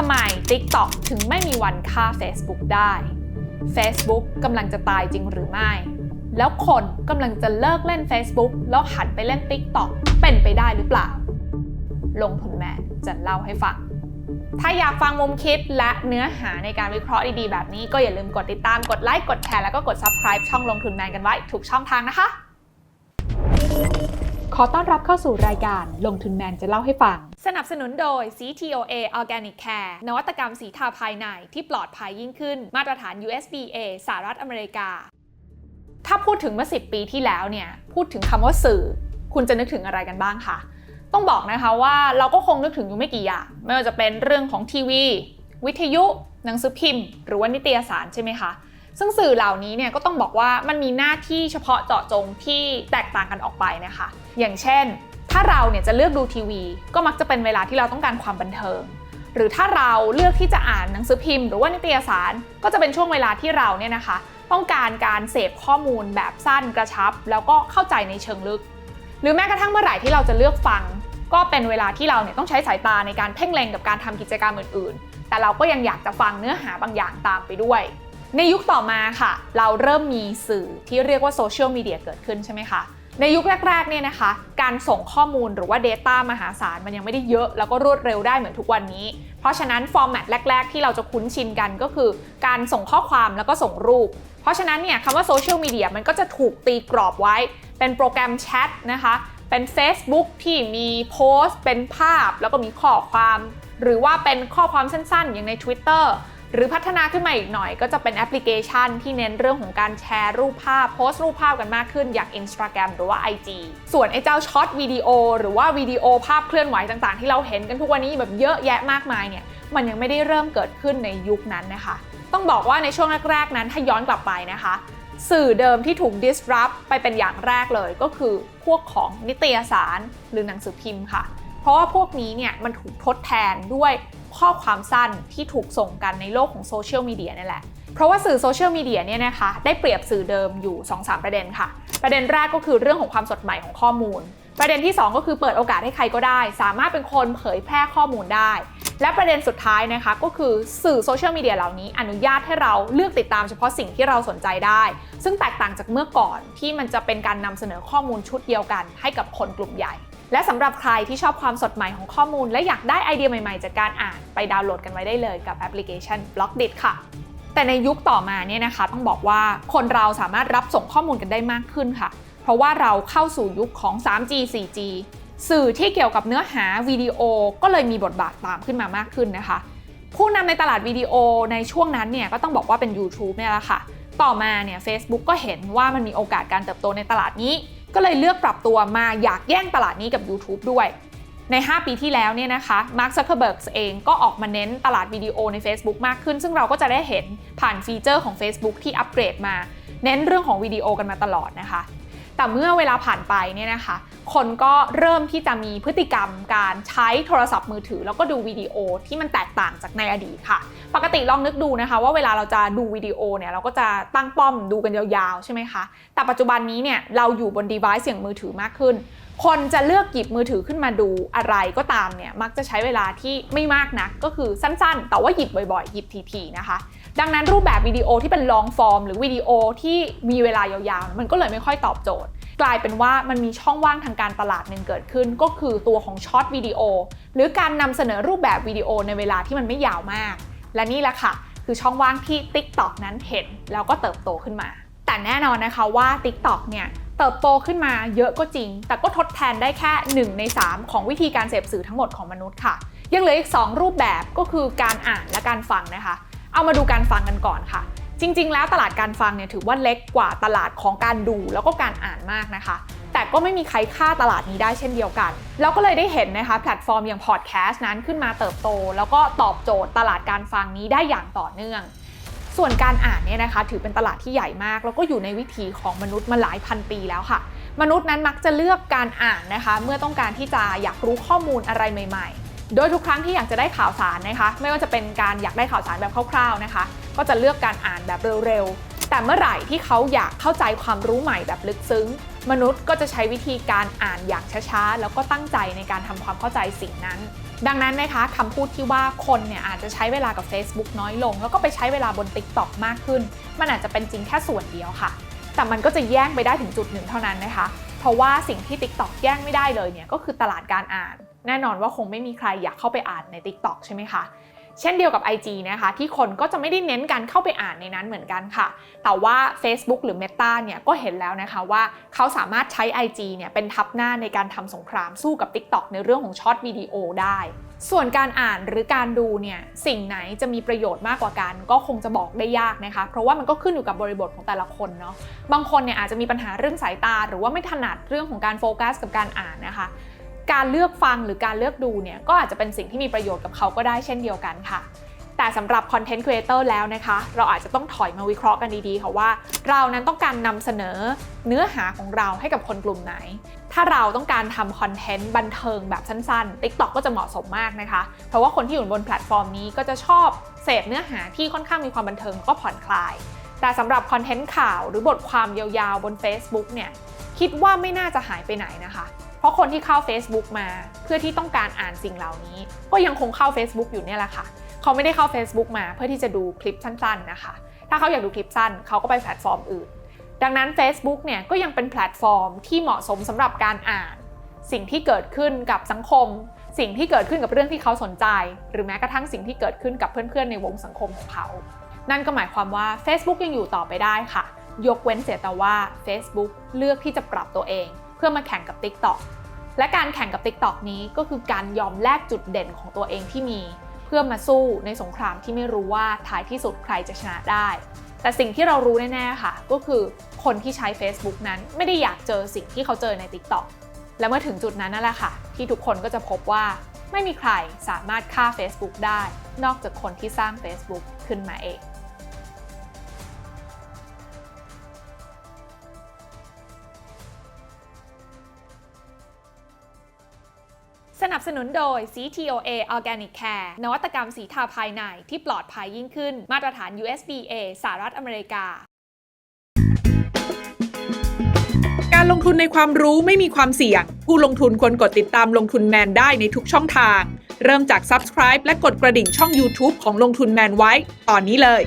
ทำไม TikTok ถึงไม่มีวันฆ่า Facebook ได้ Facebook กำลังจะตายจริงหรือไม่ แล้วคนกำลังจะเลิกเล่น Facebook แล้วหันไปเล่น TikTok เป็นไปได้หรือเปล่า ลงทุนแมนจะเล่าให้ฟัง ถ้าอยากฟังมุมคิดและเนื้อหาในการวิเคราะห์ดีๆ แบบนี้ก็อย่าลืมกดติดตาม กดไลค์ กดแชร์ แล้วก็กด subscribe ช่องลงทุนแมนกันไว้ ทุกช่องทางนะคะ ขอต้อนรับเข้าสู่รายการลงทุนแมนจะเล่าให้ฟัง สนับสนุนโดย CTOA Organic Care นวัตกรรมสีทาภายในที่ปลอดภัยยิ่งขึ้น มาตรฐาน USDA สหรัฐอเมริกา ถ้าพูดถึงเมื่อ 10 ปีที่แล้วเนี่ย พูดถึงคำว่าสื่อ คุณจะนึกถึงอะไรกันบ้างคะ ต้องบอกนะคะว่าเราก็คงนึกถึงอยู่ไม่กี่อย่าง ไม่ว่าจะเป็นเรื่องของทีวี วิทยุ หนังสือพิมพ์ หรือว่านิตยสารใช่ไหมคะ ซึ่งสื่อเหล่านี้เนี่ยก็ต้องบอกว่ามันมีหน้าที่เฉพาะเจาะจงที่แตกต่างกันออกไปนะคะ อย่างเช่น ถ้าเราเนี่ยจะเลือกดูทีวี ก็มักจะเป็นเวลาที่เราต้องการความบันเทิง หรือถ้าเราเลือกที่จะอ่านหนังสือพิมพ์หรือว่านิตยสาร ก็จะเป็นช่วงเวลาที่เราเนี่ยนะคะ ต้องการการเสพข้อมูลแบบสั้นกระชับ แล้วก็เข้าใจในเชิงลึก หรือแม้กระทั่งเมื่อไหร่ที่เราจะเลือกฟัง ก็เป็นเวลาที่เราเนี่ยต้องใช้สายตาในการเพ่งเล็งกับการทำกิจกรรมอื่น ๆ แต่เราก็ยังอยากจะฟังเนื้อหาบางอย่างตามไปด้วย ในยุคต่อมาค่ะ เราเริ่มมีสื่อที่เรียกว่าโซเชียลมีเดียเกิดขึ้นใช่ไหมคะ ในยุคแรกๆเนี่ยนะคะ การส่งข้อมูลหรือว่า Data มหาศาลมันยังไม่ได้เยอะ แล้วก็รวดเร็วได้เหมือนทุกวันนี้ เพราะฉะนั้นฟอร์แมตแรก ๆ ที่เราจะคุ้นชินกันก็คือ การส่งข้อความแล้วก็ส่งรูป เพราะฉะนั้นเนี่ยคำว่าโซเชียลมีเดียมันก็จะถูกตีกรอบไว้ เป็นโปรแกรมแชทนะคะเป็น Facebook ที่มีโพสต์ เป็นภาพแล้วก็มีข้อความ หรือว่าเป็นข้อความสั้นๆ อย่างใน Twitter หรือพัฒนาขึ้นมาอีกหน่อย ก็จะเป็นแอปพลิเคชันที่เน้นเรื่องของการแชร์รูปภาพ โพสต์รูปภาพกันมากขึ้นอย่าง Instagram หรือว่า IG ส่วนไอ้เจ้าช็อตวิดีโอหรือว่าวิดีโอภาพเคลื่อนไหวต่างๆ ที่เราเห็นกันทุกวันนี้แบบเยอะแยะมากมายเนี่ยมันยังไม่ได้เริ่มเกิดขึ้นในยุคนั้นนะคะ ต้องบอกว่าในช่วงแรกๆนั้นถ้าย้อนกลับไปนะคะ สื่อเดิมที่ถูก disrupt ไปเป็นอย่างแรกเลยก็คือพวกของนิตยสารหรือหนังสือพิมพ์ค่ะ เพราะว่าพวกนี้เนี่ยมันถูกทดแทนด้วย ข้อความสั้นที่ถูกส่งกันในโลกของโซเชียลมีเดียนี่แหละ เพราะว่าสื่อโซเชียลมีเดียเนี่ยนะคะได้เปรียบสื่อเดิมอยู่ 2-3 ประเด็นค่ะ ประเด็นแรกก็คือเรื่องของความสดใหม่ของข้อมูล ประเด็นที่ 2 ก็คือเปิดโอกาสให้ใครก็ได้ สามารถเป็นคนเผยแพร่ข้อมูลได้ และประเด็นสุดท้ายนะคะก็คือสื่อโซเชียลมีเดียเหล่านี้อนุญาตให้เราเลือกติดตามเฉพาะสิ่งที่เราสนใจได้ ซึ่งแตกต่างจากเมื่อก่อนที่มันจะเป็นการนำเสนอข้อมูลชุดเดียวกัน ให้กับคนกลุ่มใหญ่ และสำหรับใครที่ชอบความสดใหม่ของข้อมูล และอยากได้ไอเดียใหม่ๆ จากการอ่านไปดาวน์โหลดกันไว้ได้เลยกับแอปพลิเคชัน b l o c k d i t ค่ะ แต่ในยุคต่อมาเนี่ยนะคะต้องบอกว่าคนเราสามารถรับส่งข้อมูลกันได้มากขึ้นค่ะ เพราะว่าเราเข้าสู่ยุคของ 3G 4G สื่อที่เกี่ยวกับเนื้อหาวิดีโอก็เลยมีบทบาทตามขึ้นมามากขึ้นนะคะ ผู้นำในตลาดวิดีโอในช่วงนั้นเนี่ยก็ต้องบอกว่าเป็น YouTube เนี่ยแหละค่ะ ต่อมาเนี่ย Facebook ก็เห็นว่ามันมีโอกาสการเติบโตในตลาดนี้ ก็เลยเลือกปรับตัวมาอยากแย่งตลาดนี้กับ YouTube ด้วย ใน 5 ปีที่แล้วเนี่ยนะคะ Mark Zuckerberg เองก็ออกมาเน้นตลาดวิดีโอใน Facebook มากขึ้น ซึ่งเราก็จะได้เห็นผ่านฟีเจอร์ของ Facebook ที่อัปเกรดมา เน้นเรื่องของวิดีโอกันมาตลอดนะคะแต่เมื่อเวลาผ่านไปเนี่ยนะคะ คนก็เริ่มที่จะมีพฤติกรรมการใช้โทรศัพท์มือถือ แล้วก็ดูวิดีโอที่มันแตกต่างจากในอดีตค่ะ ปกติลองนึกดูนะคะ ว่าเวลาเราจะดูวิดีโอเนี่ยเราก็จะตั้งป้อมดูกันยาวๆ ใช่ไหมคะ แต่ปัจจุบันนี้เนี่ยเราอยู่บน device อย่างมือถือมากขึ้น คนจะเลือกหยิบมือถือขึ้นมาดูอะไรก็ตามเนี่ยมักจะใช้เวลาที่ไม่มากนักก็คือสั้นๆ แต่ว่าหยิบบ่อยๆ หยิบทีๆนะคะ ดังนั้นรูปแบบวิดีโอที่เป็น long form หรือวิดีโอที่มีเวลายาวๆ มันก็เลยไม่ค่อยตอบโจทย์กลายเป็นว่ามันมีช่องว่างทางการตลาดหนึ่งเกิดขึ้น ก็คือตัวของช็อตวิดีโอหรือการนำเสนอรูปแบบวิดีโอในเวลาที่มันไม่ยาวมาก และนี่แหละค่ะ คือช่องว่างที่ TikTok นั้นเห็นแล้วก็เติบโตขึ้นมา แต่แน่นอนนะคะว่า TikTok เนี่ยเติบโตขึ้นมาเยอะก็จริง แต่ก็ทดแทนได้แค่ 1 ใน 3 ของวิธีการเสพสื่อทั้งหมดของมนุษย์ค่ะ ยังเหลืออีก 2 รูปแบบก็คือการอ่านและการฟังนะคะ เอามาดูการฟังกันก่อนค่ะ จริง ๆ แล้วตลาดการฟังเนี่ยถือว่าเล็กกว่าตลาดของการดูแล้วก็การอ่านมากนะคะ แต่ก็ไม่มีใครฆ่าตลาดนี้ได้เช่นเดียวกันเราก็เลยได้เห็นนะคะแพลตฟอร์มอย่างพอดแคสต์นั้นขึ้นมาเติบโต แล้วก็ตอบโจทย์ตลาดการฟังนี้ได้อย่างต่อเนื่อง ส่วนการอ่านเนี่ยนะคะ ถือเป็นตลาดที่ใหญ่มาก แล้วก็อยู่ในวิถีของมนุษย์มาหลายพันปีแล้วค่ะ มนุษย์นั้นมักจะเลือกการอ่านนะคะ เมื่อต้องการที่จะอยากรู้ข้อมูลอะไรใหม่ ๆ โดยทุกครั้งที่อยากจะได้ข่าวสารนะคะ ไม่ว่าจะเป็นการอยากได้ข่าวสารแบบคร่าวๆนะคะ ก็จะเลือกการอ่านแบบเร็วๆแต่เมื่อไหร่ที่เขาอยากเข้าใจความรู้ใหม่แบบลึกซึ้ง มนุษย์ก็จะใช้วิธีการอ่านอย่างช้าๆ แล้วก็ตั้งใจในการทำความเข้าใจสิ่งนั้น ดังนั้นนะคะคำพูดที่ว่าคนเนี่ยอาจจะใช้เวลากับ Facebook น้อยลง แล้วก็ไปใช้เวลาบน TikTok มากขึ้น มันอาจจะเป็นจริงแค่ส่วนเดียวค่ะ แต่มันก็จะแย่งไปได้ถึงจุดหนึ่งเท่านั้นนะคะ เพราะว่าสิ่งที่ TikTok แย่งไม่ได้เลยเนี่ยก็คือตลาดการอ่าน แน่นอนว่าคงไม่มีใครอยากเข้าไปอ่านใน TikTok ใช่ไหมคะ เช่นเดียวกับ IG นะคะ ที่คนก็จะไม่ได้เน้นการเข้าไปอ่านในนั้นเหมือนกันค่ะ แต่ว่า Facebook หรือ Meta เนี่ยก็เห็นแล้วนะคะว่าเขาสามารถใช้ IG เนี่ยเป็นทับหน้าในการทำสงครามสู้กับ TikTok ในเรื่องของช็อตวิดีโอได้ ส่วนการอ่านหรือการดูเนี่ยสิ่งไหนจะมีประโยชน์มากกว่ากัน ก็คงจะบอกได้ยากนะคะ เพราะว่ามันก็ขึ้นอยู่กับบริบทของแต่ละคนเนาะบางคนเนี่ยอาจจะมีปัญหาเรื่องสายตา หรือว่าไม่ถนัดเรื่องของการโฟกัสกับการอ่านนะคะ การเลือกฟังหรือการเลือกดูเนี่ยก็อาจจะเป็นสิ่งที่มีประโยชน์กับเขาก็ได้เช่นเดียวกันค่ะ แต่สำหรับคอนเทนต์ครีเอเตอร์แล้วนะคะ เราอาจจะต้องถอยมาวิเคราะห์กันดีๆค่ะว่า เรานั้นต้องการนำเสนอเนื้อหาของเราให้กับคนกลุ่มไหน ถ้าเราต้องการทำคอนเทนต์บันเทิงแบบสั้นๆ TikTok ก็จะเหมาะสมมากนะคะ เพราะว่าคนที่อยู่บนแพลตฟอร์มนี้ก็จะชอบเสพเนื้อหาที่ค่อนข้างมีความบันเทิงก็ผ่อนคลาย แต่สำหรับคอนเทนต์ข่าวหรือบทความยาวๆบน Facebook เนี่ยคิดว่าไม่น่าจะหายไปไหนนะคะ เพราะคนที่เข้า Facebook มาเพื่อที่ต้องการอ่านสิ่งเหล่านี้ ก็ยังคงเข้า Facebook อยู่เนี่ยแหละค่ะ เขาไม่ได้เข้า Facebook มาเพื่อที่จะดูคลิปสั้นๆนะคะ ถ้าเขาอยากดูคลิปสั้นเขาก็ไปแพลตฟอร์มอื่น ดังนั้น Facebook เนี่ยก็ยังเป็นแพลตฟอร์มที่เหมาะสมสำหรับการอ่าน สิ่งที่เกิดขึ้นกับสังคม สิ่งที่เกิดขึ้นกับเรื่องที่เขาสนใจ หรือแม้กระทั่งสิ่งที่เกิดขึ้นกับเพื่อนๆในวงสังคมของเขา นั่นก็หมายความว่า Facebook ยังอยู่ต่อไปได้ค่ะ ยกเว้นเสียแต่ว่า Facebook เลือกที่จะปรับตัวเอง เพื่อมาแข่งกับ TikTok และการแข่งกับ TikTok นี้ก็คือการยอมแลกจุดเด่นของตัวเองที่มี เพื่อมาสู้ในสงครามที่ไม่รู้ว่าท้ายที่สุดใครจะชนะได้ แต่สิ่งที่เรารู้แน่ๆค่ะ ก็คือคนที่ใช้ Facebook นั้นไม่ได้อยากเจอสิ่งที่เขาเจอใน TikTok และเมื่อถึงจุดนั้นนั่นแหละค่ะ ที่ทุกคนก็จะพบว่าไม่มีใครสามารถฆ่า Facebook ได้ นอกจากคนที่สร้าง Facebook ขึ้นมาเอง สนับสนุนโดย CTOA Organic Care นวัตกรรมสีทาภายในที่ปลอดภัยยิ่งขึ้น มาตรฐาน USDA สหรัฐอเมริกา การลงทุนในความรู้ไม่มีความเสี่ยง ผู้ลงทุนควรกดติดตามลงทุนแมนได้ในทุกช่องทาง เริ่มจาก Subscribe และกดกระดิ่งช่อง YouTube ของลงทุนแมนไว้ ตอนนี้เลย